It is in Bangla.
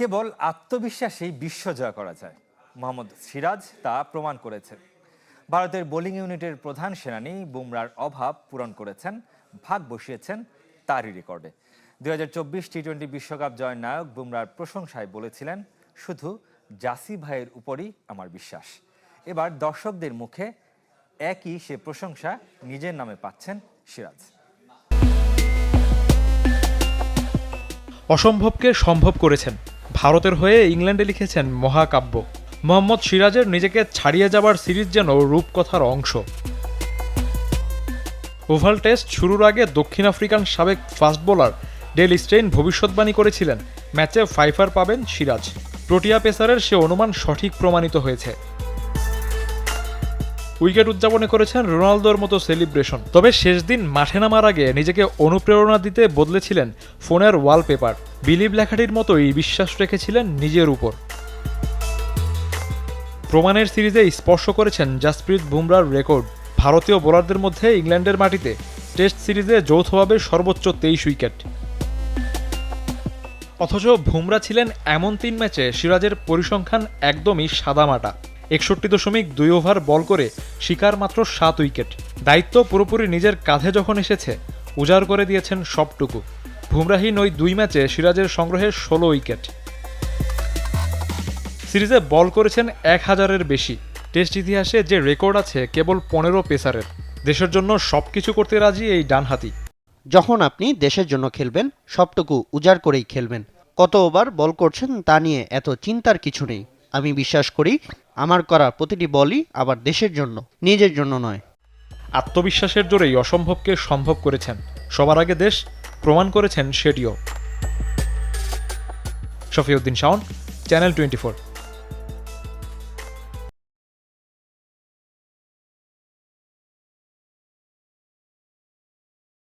কেবল আত্মবিশ্বাসেই বিশ্ব জয় করা যায়। মোহাম্মদ সিরাজ তা প্রমাণ করেছে ভারতের বোলিং ইউনিটের প্রধান সেনানী বুমরার অভাব পূরণ করেছেন, ভাগ বসিয়েছেন তারই রেকর্ডে। দুই হাজার চব্বিশ টি টোয়েন্টি বিশ্বকাপ জয়ের নায়ক বুমরার প্রশংসায় বলেছিলেন, শুধু জাসি ভাইয়ের উপরই আমার বিশ্বাস। এবার দর্শকদের মুখে একই সে প্রশংসা নিজের নামে পাচ্ছেন সিরাজ। অসম্ভবকে সম্ভব করেছেন। ভারতের হয়ে ইংল্যান্ডে লিখেছেন মহাকাব্য। মোহাম্মদ সিরাজের নিজেকে ছাড়িয়ে যাবার সিরিজ যেন রূপকথার অংশ। ওভাল টেস্ট শুরুর আগে দক্ষিণ আফ্রিকান সাবেক ফাস্ট বোলার ডেল স্টেইন ভবিষ্যৎবাণী করেছিলেন, ম্যাচে ফাইফার পাবেন সিরাজ। প্রোটিয়া পেসারের সে অনুমান সঠিক প্রমাণিত হয়েছে। উইকেট উদযাপনে করেছেন রোনালদোর মতো সেলিব্রেশন। তবে শেষ দিন মাঠে নামার আগে নিজেকে অনুপ্রেরণা দিতে বদলেছিলেন ফোনের ওয়ালপেপার। বিলিভ লেখাটির মতোই বিশ্বাস রেখেছিলেন নিজের উপর। প্রমাণের সিরিজে স্পর্শ করেছেন জাসপ্রীত বুমরার রেকর্ড। ভারতীয় বোলারদের মধ্যে ইংল্যান্ডের মাটিতে টেস্ট সিরিজে যৌথভাবে সর্বোচ্চ তেইশ উইকেট। অথচ বুমরা ছিলেন এমন তিন ম্যাচে সিরাজের পরিসংখ্যান একদমই সাদামাটা। একষট্টি দশমিক দুই ওভার বল করে শিকার মাত্র সাত উইকেট। দায়িত্ব পুরোপুরি নিজের কাঁধে যখন এসেছে, উজাড় করে দিয়েছেন সবটুকু। ভুমরাহীন ওই দুই ম্যাচে সিরাজের সংগ্রহে ষোলো উইকেট। সিরিজে বল করেছেন এক হাজারের বেশি। টেস্ট ইতিহাসে যে রেকর্ড আছে, কেবল পনেরো পেসারের। দেশের জন্য সব কিছু করতে রাজি এই ডানহাতি। যখন আপনি দেশের জন্য খেলবেন, সবটুকু উজাড় করেই খেলবেন। কত ওভার বল করছেন তা নিয়ে এত চিন্তার কিছু নেই। আমি বিশ্বাস করি আমার করা প্রতিটি বলই আবার দেশের জন্য, নিজের জন্য নয়। আত্মবিশ্বাসের জোরেই অসম্ভবকে সম্ভব করেছেন। সবার আগে দেশ প্রমাণ করেছেন সেটিও। Shafiuddin Shaon channel twenty